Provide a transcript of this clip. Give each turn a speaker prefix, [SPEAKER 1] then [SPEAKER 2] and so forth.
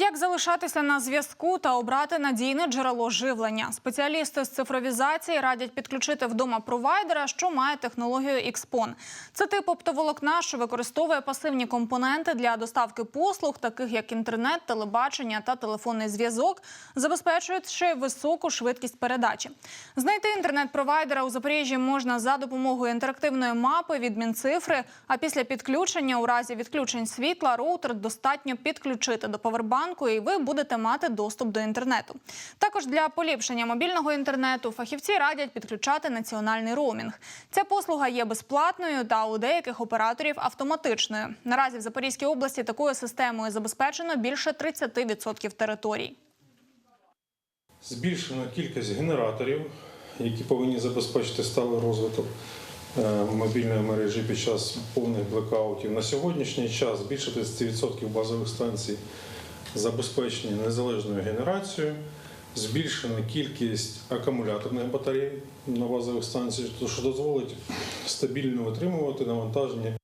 [SPEAKER 1] Як залишатися на зв'язку та обрати надійне джерело живлення? Спеціалісти з цифровізації радять підключити вдома провайдера, що має технологію XPON. Це тип оптоволокна, що використовує пасивні компоненти для доставки послуг, таких як інтернет, телебачення та телефонний зв'язок, забезпечуючи високу швидкість передачі. Знайти інтернет-провайдера у Запоріжжі можна за допомогою інтерактивної мапи від Мінцифри. А після підключення, у разі відключень світла, роутер достатньо підключити до повербанку, і ви будете мати доступ до інтернету. Також для поліпшення мобільного інтернету фахівці радять підключати національний роумінг. Ця послуга є безплатною та у деяких операторів автоматичною. Наразі в Запорізькій області такою системою забезпечено більше 30% територій.
[SPEAKER 2] Збільшена кількість генераторів, які повинні забезпечити сталий розвиток е, мобільної мережі під час повних блекаутів. На сьогоднішній час більше 30% базових станцій забезпечені незалежною генерацією. Збільшена кількість акумуляторних батарей на базових станціях, що дозволить стабільно витримувати навантаження